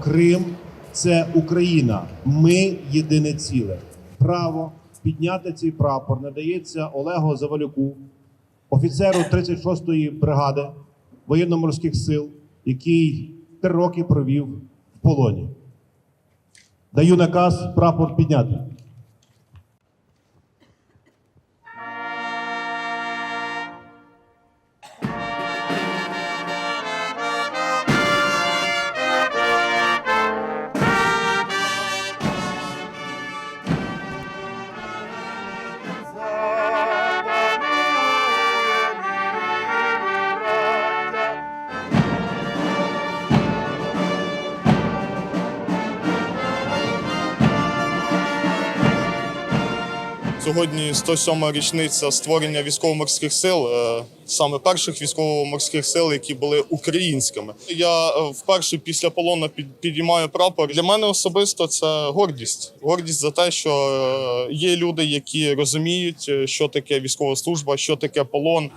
Крим це Україна. Ми єдине ціле. Право підняти цей прапор надається Олегу Завалюку, офіцеру 36-ї бригади воєнно-морських сил, який три роки провів полоні. Даю наказ прапор підняти. Сьогодні 107-ма річниця створення військово-морських сил, е, саме перших військово-морських сил, які були українськими. Я е, вперше після полону під- підіймаю прапор. Для мене особисто це гордість. Гордість за те, що е, є люди, які розуміють, що таке військова служба, що таке полон,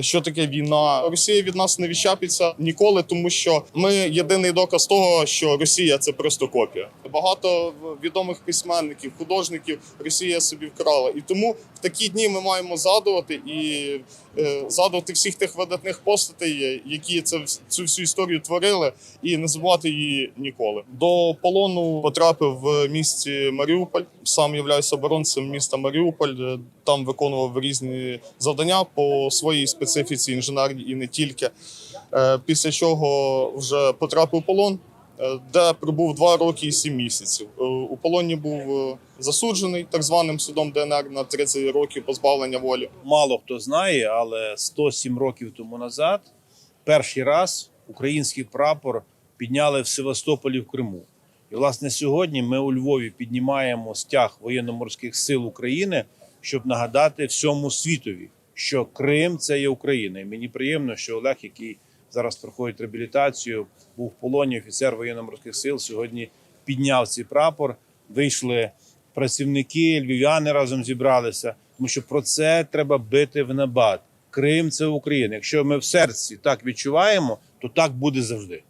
що таке війна. Росія від нас не відчапиться ніколи, тому що ми єдиний доказ того, що Росія це просто копія. Багато відомих письменників, художників Росія собі вкрала. І тому в такі дні ми маємо згадувати і е, згадувати всіх тих видатних постатей, які це цю всю історію творили, і не забувати її ніколи. До полону потрапив в місті Маріуполь. Сам являюся оборонцем міста Маріуполь. Е, Там виконував різні завдання по своїй специфіці інженерній і не тільки. Е, Після чого вже потрапив полон, де пробув два роки і сім місяців. Е, У полоні був е, засуджений так званим судом ДНР на 30 років позбавлення волі. мало хто знає, але 107 років тому назад перший раз український прапор підняли в Севастополі в Криму. І власне сьогодні ми у Львові піднімаємо стяг воєнно-морських сил України, щоб нагадати всьому світові, що Крим це є Україна. І мені приємно, що Олег, який зараз проходить реабілітацію, був в полоні офіцер воєнно-морських сил. Сьогодні підняв цей прапор. Вийшли працівники, львів'яни разом зібралися, тому що про це треба бити в набат. Крим це Україна. Якщо ми в серці так відчуваємо, то так буде завжди.